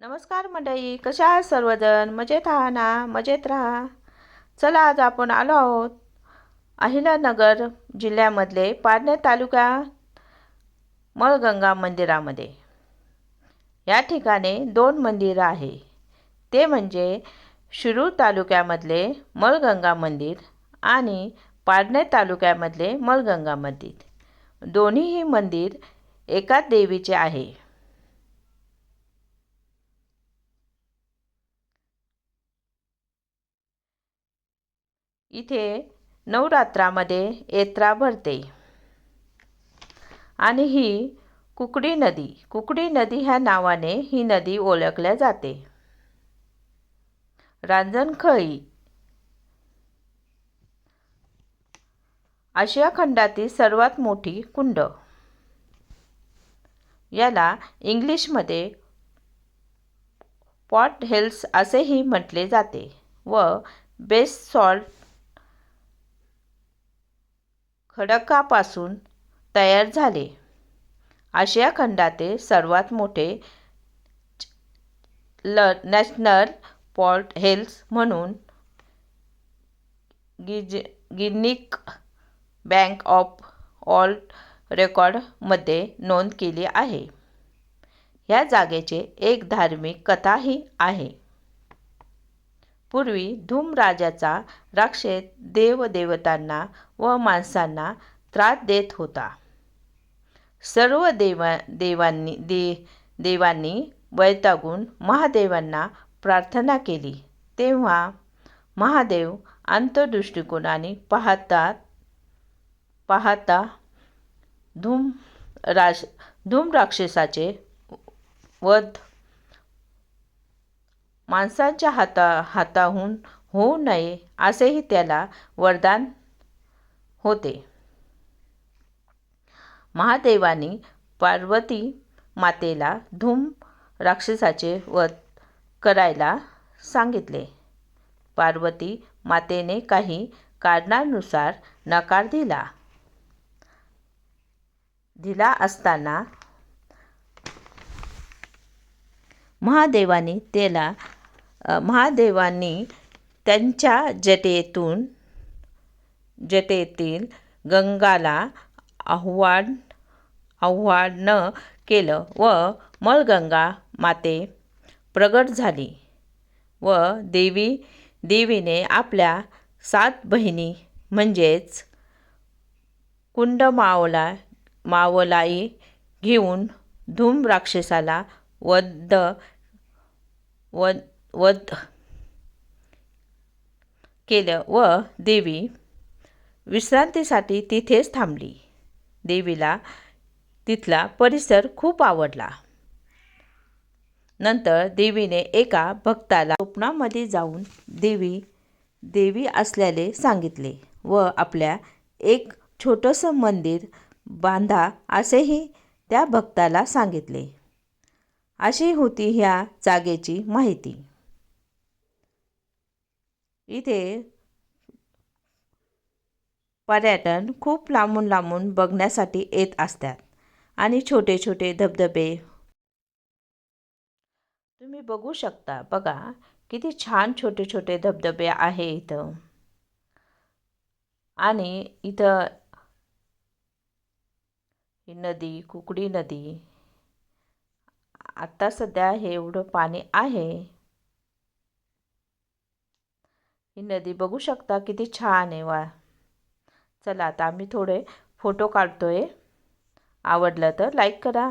नमस्कार मंडळी कशा आहात सर्वजण? मजेत आहा ना? मजेत राहा. चला आज आपण आलो आहोत अहिलानगर जिल्ह्यामधले पारनेर तालुका मळगंगा मंदिरामध्ये. या ठिकाणी दोन मंदिरं आहे. ते म्हणजे शिरूर तालुक्यामधले मळगंगा मंदिर आणि पारनेर तालुक्यामधले मळगंगा मंदिर. दोन्हीही मंदिर एकाच देवीचे आहे. इथे नवरात्रामध्ये यात्रा भरते. आणि ही कुकडी नदी कुकडी नदी ह्या नावाने ही नदी ओळखल्या जाते. रांजणखळी. आशिया खंडातील सर्वात मोठी कुंड. याला इंग्लिशमध्ये पॉट हिल्स असेही म्हटले जाते व बेस्ट सॉल्ट खडकापासून तयार झाले. आशिया खंडातील सर्वात मोठे ल नॅशनल पॉर्ट हेल्स म्हणून गिज गिनिक बँक ऑफ ऑल रेकॉर्डमध्ये नोंद केली आहे. ह्या जागेचे एक धार्मिक कथाही आहे. पूर्वी धूमराजाचा राक्षस देवदेवतांना व माणसांना त्रास देत होता. सर्व देवा देवांनी दे देवांनी वैतागून महादेवांना प्रार्थना केली. तेव्हा महादेव अंतर्दृष्टिकोनाने पाहतात पाहता धूम राश धूम राक्षसाचे वध माणसांच्या हाता हाताहून होऊ नये असेही त्याला वरदान होते. महादेवाने पार्वती मातेला धूम राक्षसाचे वध करायला सांगितले. पार्वती मातेने काही कारणानुसार नकार दिला. दिला असताना महादेवाने त्याला महादेवांनी त्यांच्या जटेतून जटेतील गंगाला आव्हान आव्हान केलं व मळगंगा माते प्रगट झाली व देवी देवीने आपल्या सात बहिणी म्हणजेच कुंड मावला मावलाई घेऊन धूम राक्षसाला वध वध वध केलं व देवी विश्रांतीसाठी तिथेच थांबली. देवीला तिथला परिसर खूप आवडला. नंतर देवीने एका भक्ताला स्वप्नामध्ये जाऊन देवी देवी असल्याले सांगितले व आपल्या एक छोटंसं मंदिर बांधा असेही त्या भक्ताला सांगितले. अशी होती ह्या जागेची माहिती. इथे पर्यटन खूप लांबून लांबून बघण्यासाठी येत असतात. आणि छोटे छोटे धबधबे तुम्ही बघू शकता. बघा किती छान छोटे छोटे धबधबे आहे इथं. आणि इथं ही नदी कुकडी नदी. आत्ता सध्या हे एवढं पाणी आहे. ही नदी बघू शकता किती छान आहे वा. चला आता आम्ही थोडे फोटो काढतो आहे आवडलं तर लाईक करा.